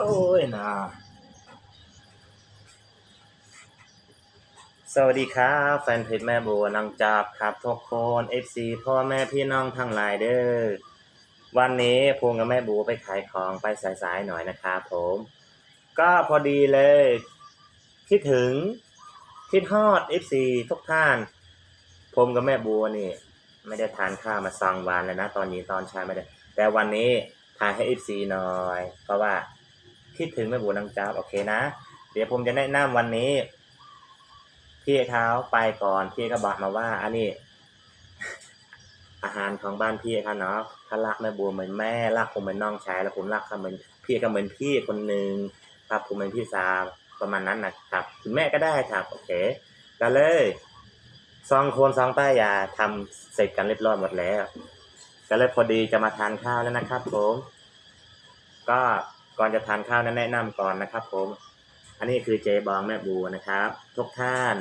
โอ้ยนะสวัสดีครับ แฟนเพจแม่บัวนังจับครับทุกคน FC พ่อแม่พี่น้องทั้งหลายเด้อวันนี้พวงกับแม่บัวไปขายของไปสายๆหน่อยนะครับผม ก็พอดีเลย คิดถึงคิดฮอด FC ทุกท่าน ผมกับแม่บัวนี่ ไม่ได้ทานข้าวมาสองวันแล้วนะ ตอนนี้ตอนเช้าไม่ได้ แต่วันนี้ทานให้ FC หน่อย เพราะว่า คิดถึงแม่บัวนางจับโอเคนะ เดี๋ยวผมจะแนะนำวันนี้ พี่เท้าไปก่อนพี่ก็บอกมาว่า อันนี้ อาหารของบ้านพี่เขาเนาะถ้ารักแม่บัวเหมือนแม่รักผมเหมือนน้องชายแล้วผมรักเขาเหมือนพี่ก็เหมือนพี่คนหนึ่งครับผมเป็นพี่สาวประมาณนั้นนะครับคุณแม่ก็ได้ครับโอเคก็เลยสองคนสองป้ายาทำเสร็จกันเรียบร้อยหมดแล้ว ก็เลยพอดีจะมาทานข้าวแล้วนะครับผม ก็ ก่อนจะทานข้าวนั้นแนะนำก่อนนะครับ ผม อันนี้คือเจบองแม่บูนะครับ ทุกท่าน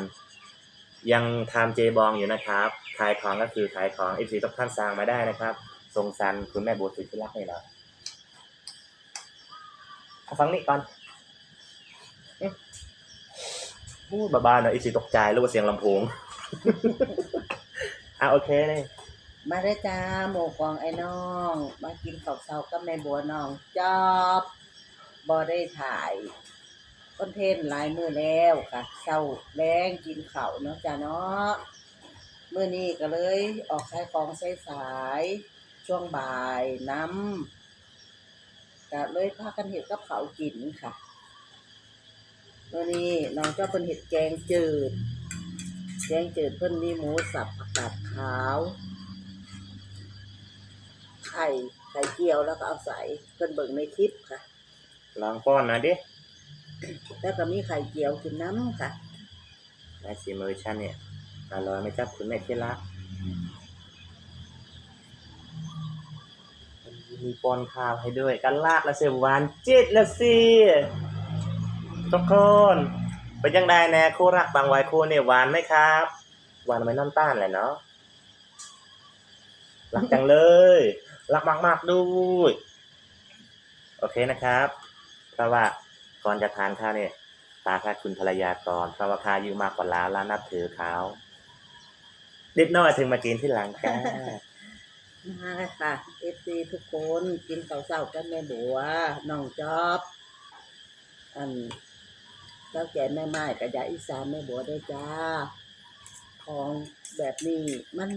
ยังทำเจบองอยู่นะครับขายของก็คือขายของเอฟซีทุกท่านสั่งมาได้นะครับทรงซันคุณแม่บูสุดที่รักให้เราเอฟังนี่ก่อนพูดบ้าๆหน่อยเอฟซีตกใจรู้ว่าเสียงลำโพงอะโอเคเลยมาได้จ้าหมูกวางไอ้น้อง มากินข้าวเช้ากับแม่บัวน้องจอบ บ่ได้ถ่ายคอนเทนต์หลายมือแล้วค่ะเช้าแรงกินเข้าเนาะจ้าเนาะมื้อนี้ก็เลยออกขายของใสายๆช่วงบ่ายน้ำก็เลยพากันเฮ็ดกับข้ากินค่ะมื้อนี้น้องเจ้าเพิ่นเฮ็ดแกงจืด แกงจืดเพิ่นมีหมูสับผักาดขาว ไข่ไข่เจียวแล้วก็เอาใส่เพิ่นเบิ่งในคลิปค่ะ ลองป้อนหนะดิแล้วก็มีไข่เจียวกินน้ำค่ะได้สีมือฉันเนี่ยอร่อยไหมครับคุณแม่ที่รักมีปอนข้าวให้ด้วย กันลากและเสียหวานจิตละสิทุกคนเป็นยังไงแน่คู่รักบางวัยคู่เนี่ยหวานไหมครับหวานไหมน้ำตาลเลยเนาะรักจังเลย รักมาก ๆ ด้วย โอเคนะครับ เพราะว่าก่อนจะทานข้าวเนี่ยตาค่าคุณภรรยาก่อนเพราะว่าค่าอายุมากกว่าล้านแล้วนับถือเขานิดหน้อยถึงมากินที่หลังจ้ามาค่ะเอฟซีทุกคนกินข้าวเช้ากันแม่บัวน้องจอบอันเจ้าแก่แม่ไม้กระยาอีสานแม่บัวได้วยจ้า ของแบบนี้มัน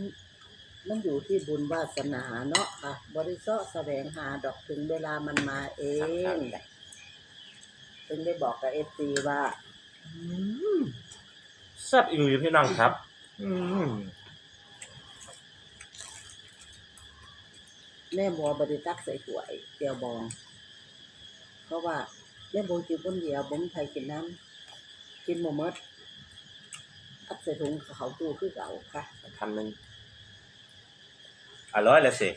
มันอยู่ที่บุญวาสนาเนาะค่ะบริสุทธิ์แสวงหาดอกถึงเวลามันมาเอง ถึงได้บอกกับเอฟซีว่าแซ่บอีกหรือพี่น้องครับ อืมแม่บัวบริตักใส่ถ้วยเจียวบอง เพราะว่าแม่บัวกินคนเดียวบ่มไทยกินน้ำกินหมดหมดอัดใส่ถุงเขาตู้คือเก่าค่ะคำหนึ่งอร่อยเลยสิ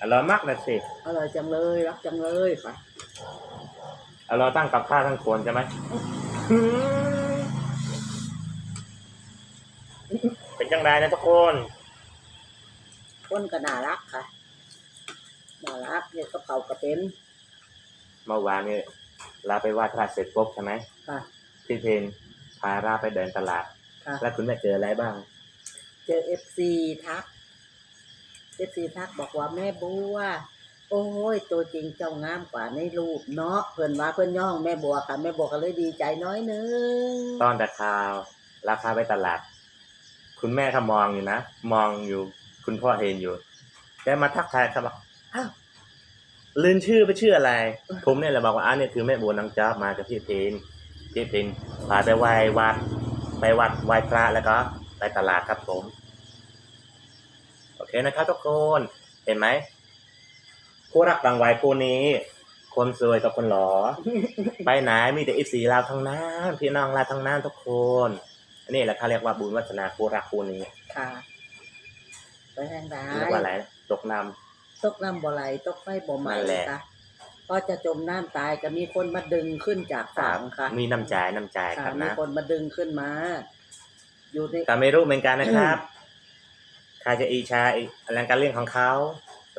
อร่อยมากเลยสิอร่อยจังเลยรักจังเลยค่ะ อร่อยตั้งกับข้าวทั้งคนใช่ไหมเป็นจังไดนะทุกคนคนก็น่ารักค่ะน่ารักเนี่ยก็เขาก็เป็นเมื่อวานเนี่ยลาไปไหว้พระเสร็จปุ๊บใช่ไหมค่ะ พี่เพนพาราไปเดินตลาด ค่ะ แล้วคุณแม่เจออะไรบ้าง เจอเอฟซีทักเอฟซีทักบอกว่าแม่บัว โอ้ย ตัวจริงเจ้างามกว่าในรูปเนาะเพิ่อนว่าเพิ่อนย่องแม่บัวค่ะแม่บัวก็เลยดีใจน้อยหนึงตอนแต่ข่าว ราคาไปตลาด คุณแม่เขามองอยู่นะ มองอยู่คุณพ่อเห็นอยู่แกมาทักทายเขาบอกอ้าวลืมชื่อไปชื่ออะไร ผมเนี่ยแหละบอกว่าอันนี้คือแม่บัวนางจ้าบมากับพี่เพนพี่เพนพาไปไหว้วัด ไปวัดไหว้พระแล้วก็ไปตลาดครับผม โอเคนะครับทุกคน เห็นไหม ผู้รักบางวัยคู่นี้ คนสวยกับคนหล่อไปไหนมีแต่อีสีลาวทั้งนั้นพี่น้องลาวทั้งนั้นทุกคนอันนี้แหละเขาเรียกว่าบุญวัฒนาคู่รักคู่นี้ค่ะไปทางใดเรียกว่าอะไรนะตกนตกน้ำบ่ไหลตกไฟบ่ไหม้นั่นแหละค่ะก็จะจมน้ำตายก็มีคนมาดึงขึ้นจากำฝั่งค่ะมีน้ำใจน้ำใจคค่ะรับมีนะคนมาดึงขึ้นมา อยู่ใน ก็ไม่รู้เหมือนกันนะครับใครจะอีชาอีอะไรการเรื่องของเขา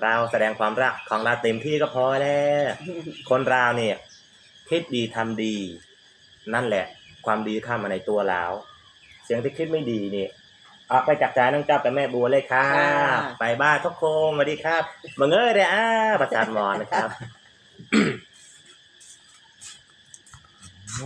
เราแสดงความรักของเราเต็มที่ก็พอแล้ว คนเราเนี่ยคิดดีทำดี นั่นแหละ ความดีเข้ามาในตัวเราเสียงที่คิดไม่ดีนี่ออกไปจากใจน้องเจ้ากับแม่บัวเลยค่ะค่ะไปบ้านทุกโคงสวัสดีครับมึงเอ้ยเด้ออ่าประจานหมอนนะครับ